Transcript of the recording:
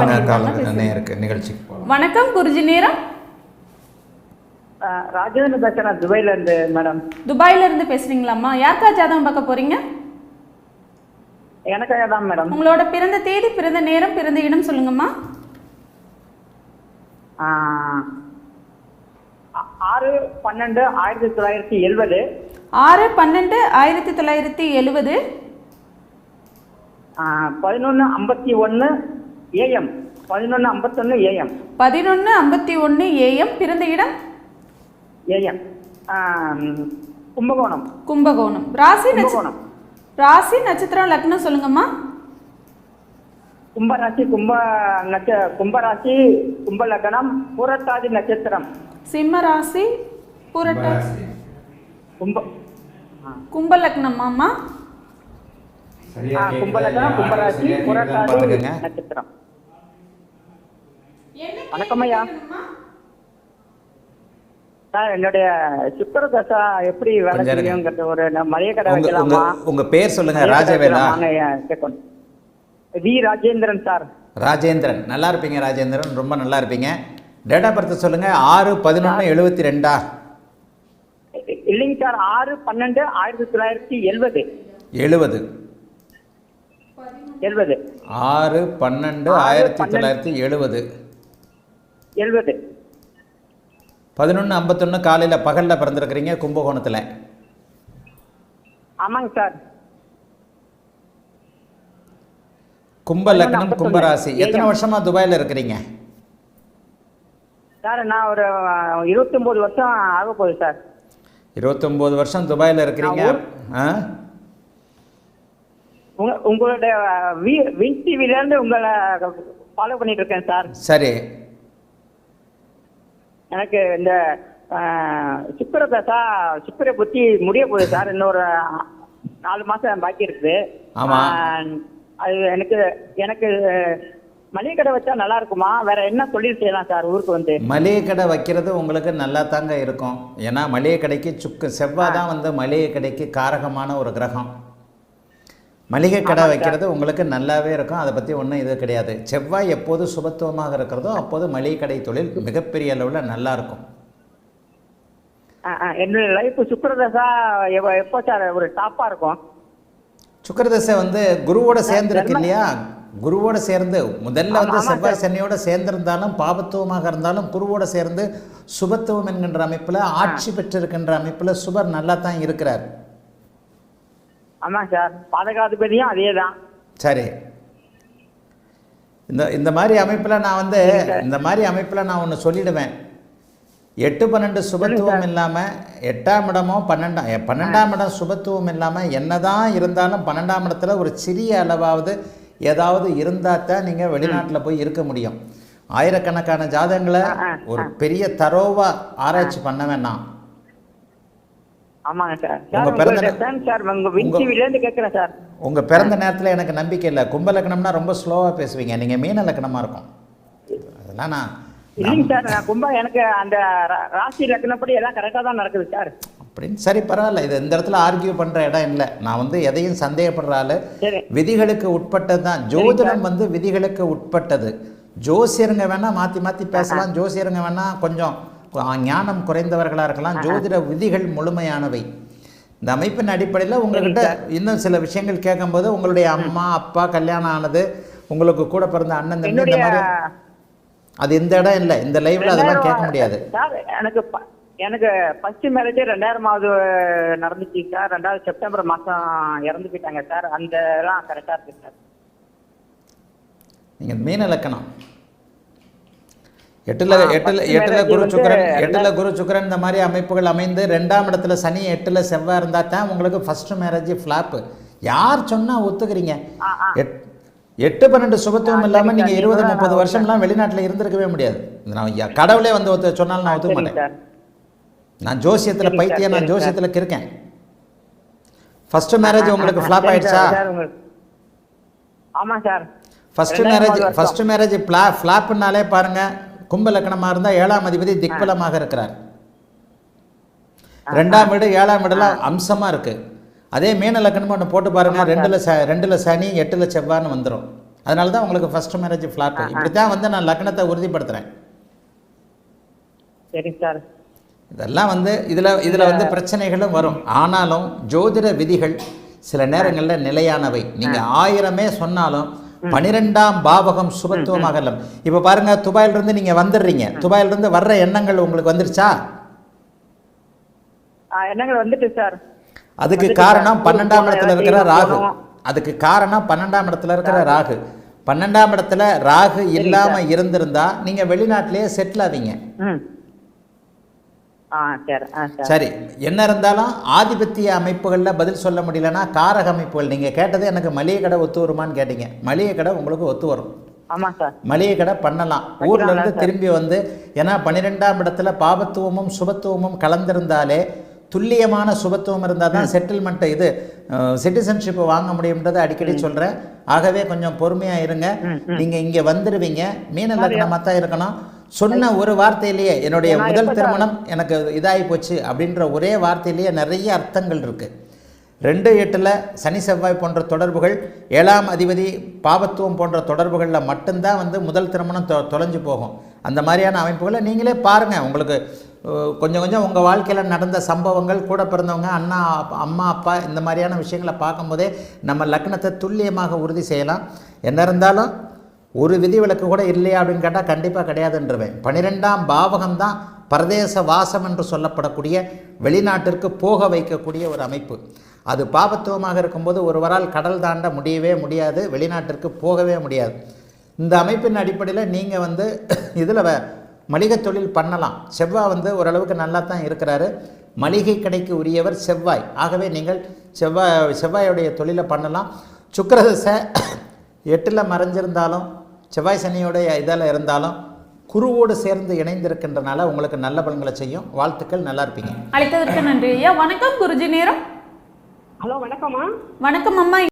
வணக்கம். குருஜி நேரம்? பேசுறேன் துபாயில இருந்து மேடம். துபாயில இருந்து பேசுறீங்களாம்மா. யாருக்கா ஜாதகம் பார்க்க போறீங்க? எனக்காக தான் மேடம். உங்களோட பிறந்த தேதி பிறந்த நேரம் பிறந்த இடம் சொல்லுங்கம்மா. ஆறு பன்னெண்டு ஆயிரத்தி தொள்ளாயிரத்தி எழுபது ஆறு பன்னெண்டு ஆயிரத்தி தொள்ளாயிரத்தி எழுவது. பதினொன்று ஐம்பத்தி ஒன்று ஏஎம் பதினொன்று ஐம்பத்தொன்று ஏஎம் பதினொன்று ஐம்பத்தி ஒன்று ஏஎம் பிறந்த இடம்? ஏஎம் கும்பகோணம். கும்பகோணம். ராசி நட்ச- கும்பகோணம். ராசி நட்சத்திரம் லக்னம் சொல்லுங்கம்மா. கும்பராசி கும்ப நட்ச கும்பராசி கும்ப லக்னம் பூரட்டாதி நட்சத்திரம். சிம்ம ராசி புரட்டாசி கும்ப கும்ப லக்னமாம்மா சரியா ஆஹ் கும்ப கேக்குதா? லக்னம் இல்லையா? கும்பராசி பூரட்டாதி. நட்சத்திரம். வணக்கம் ஐயா. சார் என்னுடைய சுக்கர தசா எப்படி வேலை. செய்யுங்கிறது ஒரு மளிகை கடை வைக்கலாமா? உங்க பேர் சொல்லுங்க ராஜவேலா? V Rajendran sir. ராஜேந்திரன். நல்லா இருப்பீங்க ராஜேந்திரன். ரொம்ப நல்லா இருப்பீங்க. டேட் ஆஃப் பர்த் சொல்லுங்க. ஆறு பதினொன்று எழுபத்தி ரெண்டா? இல்லைங்க சார். ஆறு பன்னெண்டு ஆயிரத்தி தொள்ளாயிரத்தி எழுபது எழுபது எழுபது ஆறு பன்னெண்டு ஆயிரத்தி. தொள்ளாயிரத்தி எழுபது எழுபது பதினொன்று ஐம்பத்தொன்று காலையில் பகலில் பிறந்திருக்கிறீங்க கும்பகோணத்தில். ஆமாங்க சார். கும்ப லக்னம். கும்பராசி. எத்தனை. வருஷமா துபாயில் இருக்கிறீங்க? சார் நான் ஒரு இருபத்தொம்போது வருஷம் ஆக போகுது சார். இருபத்தொம்போது வருஷம் துபாயில் இருக்கிறீங்க. ஆ? உங்க உங்களுடைய வி வின் டிவிலேருந்து உங்களை ஃபாலோ பண்ணிட்டு இருக்கேன் சார். சரி. எனக்கு இந்த சுக்கர தசா சுக்கர புத்தி முடிய போகுது சார். இன்னொரு நாலு மாசம் பாக்கி இருக்குது. அது எனக்கு எனக்கு மளிகை கடை வச்சா நல்லா இருக்குமா? வேற என்ன தொழில் செய்யலாம் சார் ஊருக்கு வந்து? மளிகை கடை வைக்கிறது உங்களுக்கு நல்லா தாங்க இருக்கும். ஏன்னா மளிகை கடைக்கு சுக்கு செவ்வாய் தான் வந்து மளிகை கடைக்கு காரகமான ஒரு கிரகம். மளிகை கடை வைக்கிறது உங்களுக்கு நல்லாவே இருக்கும். அதை பற்றி ஒன்றும் இது கிடையாது. செவ்வாய் எப்போது சுபத்துவமாக இருக்கிறதோ அப்போது மளிகை கடை தொழில் மிகப்பெரிய அளவில் நல்லா இருக்கும். என்னுடைய லைஃப் எப்ப- சார் ஒரு டாப்பா இருக்கும்? சுக்கிரதசை வந்து குருவோட சேர்ந்துருக்கு இல்லையா? குருவோட சேர்ந்து முதல்ல வந்து செவ்வாய் சார். சனியோட சேர்ந்திருந்தாலும் பாபத்துவமாக இருந்தாலும் குருவோட சேர்ந்து சுபத்துவம் என்கின்ற அமைப்பில் ஆட்சி பெற்றிருக்கின்ற அமைப்பில் சுபர் நல்லா தான் இருக்கிறார். ஆமாம் சார். பாதகாதிபதியும் அதே தான் சரி. இந்த இந்த மாதிரி அமைப்பில் நான் வந்து இந்த மாதிரி அமைப்பில் நான் ஒன்று சொல்லிடுவேன். எட்டு பன்னெண்டு சுபத்துவம் இல்லாமல் எட்டாம் இடமோ பன்னெண்டாம் பன்னெண்டாம் இடம் சுபத்துவம் இல்லாமல் என்னதான் இருந்தாலும் பன்னெண்டாம் இடத்துல ஒரு சிறிய அளவாவது ஏதாவது இருந்தால் தான் நீங்கள் வெளிநாட்டில் போய் இருக்க முடியும். ஆயிரக்கணக்கான ஜாதகங்களை ஒரு பெரிய தரோவா ஆராய்ச்சி பண்ண வேணாம். ஆமாங்க சார். உங்க பிறந்த சார் உங்க கேட்குறேன் சார். நேரத்தில் எனக்கு நம்பிக்கை இல்லை. கும்ப லக்னம்னா ரொம்ப ஸ்லோவாக பேசுவீங்க. நீங்கள் மீன லக்னமாக இருக்கும். அதெல்லாம் நான் இல்லைங்க சார் நான் கும்பா எனக்கு அந்த ராசி லக்னப்படி எல்லாம் கரெக்டாக தான் நடக்குது சார். அப்படின்னு சரி பரவாயில்ல. இது இந்த இடத்துல ஆர்கியூ பண்ணுற இடம் இல்லை. நான் வந்து எதையும் சந்தேகப்படுற ஆளு. சரி. விதிகளுக்கு உட்பட்டது தான். ஜோதிடம் வந்து விதிகளுக்கு உட்பட்டது. ஜோசியருங்க வேணால் மாற்றி மாற்றி பேசலாம். ஜோசியருங்க வேணால் கொஞ்சம் ஞானம் குறைந்தவர்களாக இருக்கலாம் ஜோதிட விதிகள் முழுமையானவை. இந்த அமைப்பின் அடிப்படையில் உங்கள்கிட்ட இன்னும் சில விஷயங்கள் கேட்கும்போது உங்களுடைய அம்மா அப்பா கல்யாணம் ஆனது உங்களுக்கு கூட பிறந்த அண்ணன் தம்பி இந்த மாதிரி அது இந்த இடம் இல்லை. இந்த லைவ்ல அதெல்லாம் கேட்க முடியாது. எனக்கு எனக்கு ஃபர்ஸ்ட் மேரேஜ் ரெண்டாயிரமாவது நடந்துச்சு சார். ரெண்டாவது செப்டம்பர் மாசம் இறந்து போயிட்டாங்க சார். அந்த எல்லாம் கரெக்டா இருக்கு சார். நீங்கள் மீன இலக்கணம். எட்டுல எட்டுல எட்டுல குரு சுக்கரன் எட்டுல குரு சுக்கரன் இந்த மாதிரி அமைப்புகள் அமைந்து ரெண்டாம் இடத்துல சனி எட்டுல செவ்வாய் இருந்தா தான் உங்களுக்கு ஃபர்ஸ்ட் மேரேஜ் ஃப்ளாப்பு யார் சொன்னா ஒத்துக்கிறீங்க? எட்டு பன்னெண்டு சுபத்துவம் இல்லாம நீங்க இருபது முப்பது நான் வருஷம்லாம் வெளிநாட்டுல இருந்திருக்கவே முடியாது. நான் கடவுளே வந்து ஒத்து சொன்னாலும் நான் ஒத்துக்க மாட்டேன். நான் ஜோசியத்துல பைத்தியம் நான். ஜோசியத்துல இருக்கேன். ஃபர்ஸ்ட் மேரேஜ் உங்களுக்கு ஃப்ளாப் ஆயிடுச்சா? ஆமா சார். ஃபர்ஸ்ட் மேரேஜ் வருஷம். ஃபர்ஸ்ட் மேரேஜ் ஃப்ளா ஃப்ளாப்புனாலே பாருங்க கும்ப லக்னமாக இருந்தால் ஏழாம் அதிபதி திக்பலமாக இருக்கிறார். ரெண்டாம் வீடு ஏழாம் வீடுலாம் அம்சமாக இருக்கு. அதே மீன லக்னமும் ஒன்று போட்டு பாருங்க ரெண்டுல ச ரெண்டுல சனி எட்டுல செவ்வான்னு வந்துடும் அதனால தான் உங்களுக்கு ஃபர்ஸ்ட் மேரேஜ் ஃப்ளாட் இப்படி தான் வந்து நான் லக்னத்தை உறுதிப்படுத்துகிறேன் சரிங்க சார். இதெல்லாம் வந்து இதில் இதில் வந்து பிரச்சனைகளும் வரும். ஆனாலும் ஜோதிட விதிகள் சில நேரங்களில் நிலையானவை. நீங்கள் ஆயிரமே சொன்னாலும் பனிரெண்டாம் பாவகம் சுபத்துவமாக இப்போ பாருங்க துபாயிலிருந்து நீங்கள் வந்துடுறீங்க. துபாயிலிருந்து வர்ற எண்ணங்கள் உங்களுக்கு வந்துருச்சா? எண்ணங்கள் வந்துட்டு சார். அதுக்கு காரணம். பன்னெண்டாம் இடத்துல இருக்கிற ராகு. அதுக்கு காரணம் பன்னெண்டாம் இடத்துல இருக்கிற ராகு. பன்னெண்டாம் இடத்துல ராகு இல்லாம இருந்திருந்தா நீங்க வெளிநாட்டிலேயே செட்டில் ஆவீங்க. சரி என்ன இருந்தாலும் ஆதிபத்திய அமைப்புகளில் பதில் சொல்ல முடியலன்னா காரக அமைப்புகள். நீங்கள் கேட்டது எனக்கு மளிகை கடை ஒத்து வருமான்னு கேட்டீங்க. மளிகை கடை உங்களுக்கு ஒத்து வரும். மளிகை கடை பண்ணலாம். ஊர்ல இருந்து திரும்பி வந்து ஏன்னா பன்னிரெண்டாம் இடத்துல பாபத்துவமும் சுபத்துவமும் கலந்திருந்தாலே துல்லியமான சுபத்துவம் இருந்தால் தான் செட்டில்மெண்ட் இது. சிட்டிசன்ஷிப் வாங்க முடியும்ன்றதை அடிக்கடி சொல்கிறேன் ஆகவே கொஞ்சம் பொறுமையாக இருங்க. நீங்கள் இங்கே வந்துடுவீங்க மீன லக்னமாக தான் இருக்கணும். சொன்ன ஒரு வார்த்தையிலேயே என்னுடைய முதல் திருமணம் எனக்கு இதாகி போச்சு அப்படின்ற ஒரே வார்த்தையிலேயே நிறைய அர்த்தங்கள் இருக்குது ரெண்டு எட்டில் சனி செவ்வாய் போன்ற தொடர்புகள் ஏழாம் அதிபதி பாவத்துவம் போன்ற தொடர்புகளில் மட்டும்தான் வந்து முதல் திருமணம் தொ தொலைஞ்சு போகும். அந்த மாதிரியான அமைப்புகளை நீங்களே பாருங்கள் உங்களுக்கு கொஞ்சம் கொஞ்சம் உங்கள் வாழ்க்கையில் நடந்த சம்பவங்கள் கூட பிறந்தவங்க அண்ணா அம்மா அப்பா இந்த மாதிரியான விஷயங்களை பார்க்கும்போதே நம்ம லக்னத்தை துல்லியமாக உறுதி செய்யலாம். என்ன இருந்தாலும் ஒரு விதிவிலக்கு கூட இல்லையா அப்படின்னு கேட்டால் கண்டிப்பாக கிடையாதுன்றவேன். பன்னிரெண்டாம் பாவகம் தான் பரதேச வாசம் என்று சொல்லப்படக்கூடிய வெளிநாட்டிற்கு போக வைக்கக்கூடிய ஒரு அமைப்பு. அது பாபத்துவமாக இருக்கும்போது ஒருவரால் கடல் தாண்ட முடியவே முடியாது வெளிநாட்டிற்கு போகவே முடியாது. இந்த அமைப்பின் அடிப்படையில் நீங்கள் வந்து இதில் மளிகை தொழில் பண்ணலாம். செவ்வாய் வந்து ஓரளவுக்கு நல்லா தான் இருக்கிறாரு. மளிகை கடைக்கு உரியவர் செவ்வாய். ஆகவே நீங்கள் செவ்வாய் செவ்வாயுடைய தொழிலை பண்ணலாம். சுக்கரதசை எட்டில் மறைஞ்சிருந்தாலும் செவ்வாய் சனியோடைய இதில் இருந்தாலும் குருவோடு சேர்ந்து இணைந்திருக்கின்றனால உங்களுக்கு நல்ல பலன்களை செய்யும். வாழ்த்துக்கள் நல்லா இருப்பீங்க. அழைத்ததற்கு நன்றி ஐயா. வணக்கம் குருஜி நேரம். ஹலோ வணக்கம்மா. வணக்கம் அம்மா.